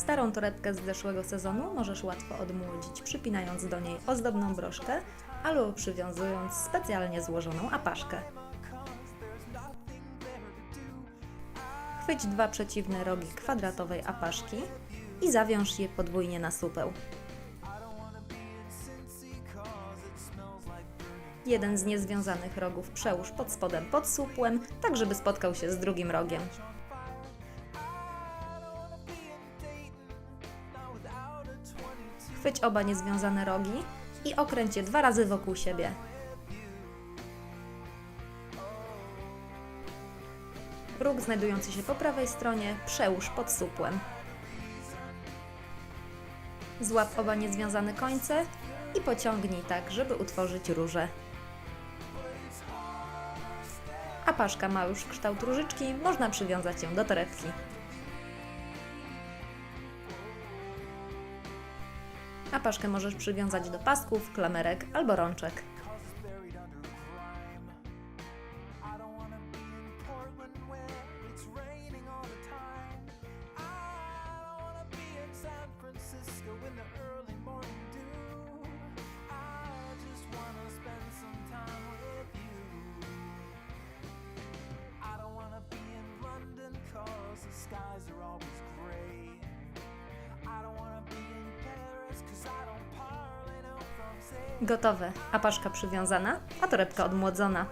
Starą torebkę z zeszłego sezonu możesz łatwo odmłodzić, przypinając do niej ozdobną broszkę albo przywiązując specjalnie złożoną apaszkę. Chwyć dwa przeciwne rogi kwadratowej apaszki i zawiąż je podwójnie na supeł. Jeden z niezwiązanych rogów przełóż pod spodem pod supłem, tak żeby spotkał się z drugim rogiem. Chwyć oba niezwiązane rogi i okręć je dwa razy wokół siebie. Róg znajdujący się po prawej stronie przełóż pod supłem. Złap oba niezwiązane końce i pociągnij tak, żeby utworzyć różę. A paszka ma już kształt różyczki, można przywiązać ją do torebki. A paszkę możesz przywiązać do pasków, klamerek albo rączek. skies are always Gotowe. A paszka przywiązana, a torebka odmłodzona.